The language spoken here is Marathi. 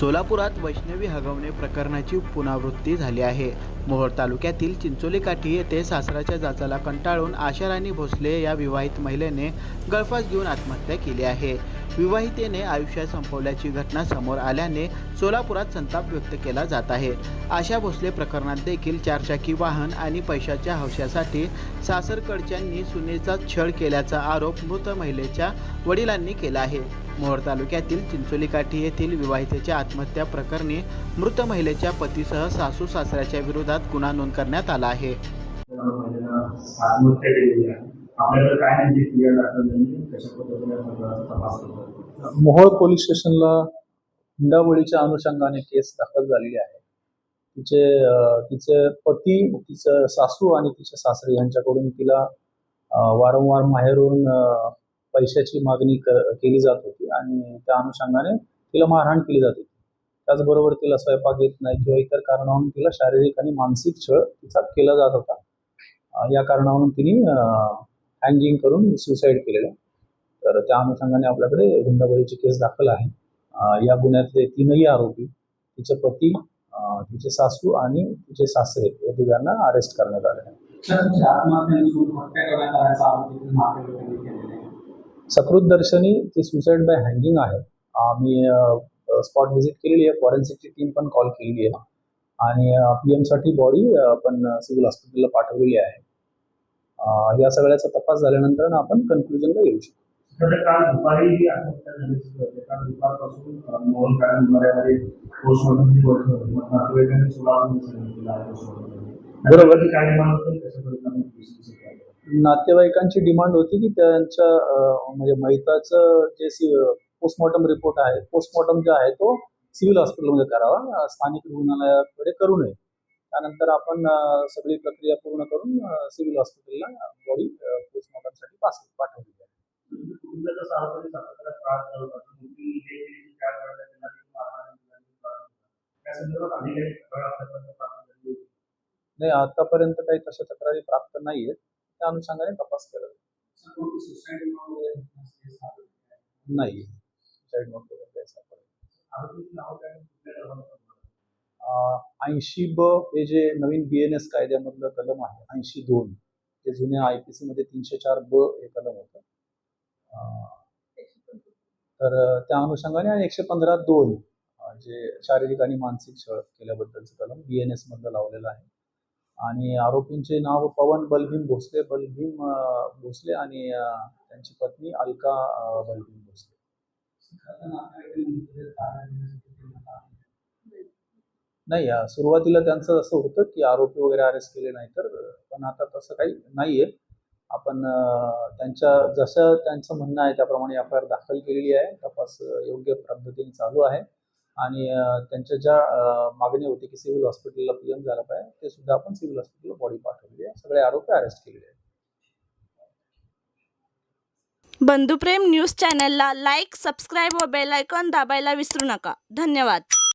सोलापुरात वैष्णवी हगवणे प्रकरणाची पुनरावृत्ती झाली आहे. मोहोळ तालुक्यातील चिंचोली काठी येथे सासराच्या जाचाला कंटाळून आशाराणी भोसले या विवाहित महिलेने गळफास घेऊन आत्महत्या केली आहे. विवाहितेने आयुष्य संपवल्याची घटना समोर आल्याने सोलापुरात संताप व्यक्त केला जात आहे. आशा भोसले प्रकरणात देखील चारचाकी वाहन आणि पैशाच्या हौशासाठी सासरकडच्यांनी सुनेचा छळ केल्याचा आरोप मृत महिलेच्या वडिलांनी केला आहे. मोहोळ तालुक्यातील चिंचोली काठी येथील विवाहितेच्या आत्महत्या प्रकरणी मृत महिलेच्या पतीसह सासू सासऱ्याच्या विरोधात गुन्हा नोंद करण्यात आला आहे. मोहोळ पोलीस स्टेशनला हुंडाबळीच्या अनुषंगाने केस दाखल झालेली आहे. तिचे तिचे पती तिचं सासू आणि तिचे सासरे यांच्याकडून तिला वारंवार माहेरून पैशाची मागणी केली जात होती आणि त्या अनुषंगाने तिला मारहाण केली जात होती. त्याचबरोबर तिला स्वयंपाक येत नाही किंवा इतर कारणावरून तिला शारीरिक आणि मानसिक छळ तिचा केला जात होता. या कारणावरून तिने हँगिंग करून सुसाईड केलेलं तर त्या अनुषंगाने आपल्याकडे गुंडाबळीची केस दाखल आहे. या गुन्ह्यातले तीनही आरोपी तिचे पती तिचे सासू आणि तिचे सासरे या तिघांना अरेस्ट करण्यात आले आहे. सकृत दर्शनी ते सुसाईड बाय हँगिंग आहे. आम्ही स्पॉट व्हिजिट केलेली आहे. फॉरेन्सिकची टीम पण कॉल केलेली आहे. आणि पी एमसाठी बॉडी आपण सिव्हिल हॉस्पिटलला पाठवलेली आहे. या सगळ्याचा तपास झाल्यानंतर आपण कन्क्लुजनला येऊ शकतो काल दुपारी आत्महत्या झाली. काल दुपारपासून मोहन कारण पोस्टमॉर्टमची नातेवाईकांनी बरोबर. नातेवाईकांची डिमांड होती की त्यांच्या म्हणजे मैताचं जे पोस्टमॉर्टम रिपोर्ट आहे पोस्टमॉर्टम जे आहे तो सिव्हिल हॉस्पिटलमध्ये करावा स्थानिक रुग्णालयाकडे करू नये. त्यानंतर आपण सगळी प्रक्रिया पूर्ण करून सिव्हिल हॉस्पिटलला बॉडी पोस्टमॉर्टमसाठी पास पाठवली. नाही आतापर्यंत काही तशा तक्रारी प्राप्त नाही आहेत त्या अनुषंगाने तपास केला. नाही. ऐंशी ब हे जे नवीन बी एन एस कायद्यामधलं कलम आहे ऐंशी दोन जे जुन्या आय पी सीमध्ये तीनशे चार ब हे कलम होतं. तर त्या अनुषंगाने आणि एकशे पंधरा दोन जे शारीरिक आणि मानसिक छळ केल्याबद्दलचं कलम बी एन एसमधलं लावलेलं आहे. आणि आरोपींचे नाव पवन बलभीम भोसले बलभीम भोसले आणि त्यांची पत्नी अलका बलभीम भोसले. नाही सुरुवातीला त्यांचं असं होतं की आरोपी वगैरे अरेस्ट केले नाही तर पण आता तसं काही नाहीये. आपण त्यांच्या जसं त्यांचं म्हणणं आहे त्याप्रमाणे एफ आय आर दाखल केलेली आहे. तपास योग्य पद्धतीने चालू आहे. आणि त्यांच्या ज्या मागणी होती की सिव्हिल हॉस्पिटलला पीएम झालं पाहिजे ते सुद्धा आपण सिव्हिल हॉस्पिटलला बॉडी पाठवली आहे. सगळे आरोपी अरेस्ट केलेले आहेत. बंधुप्रेम न्यूज चॅनलला लाईक सबस्क्राईब व बेल आयकॉन दाबायला विसरू नका. धन्यवाद.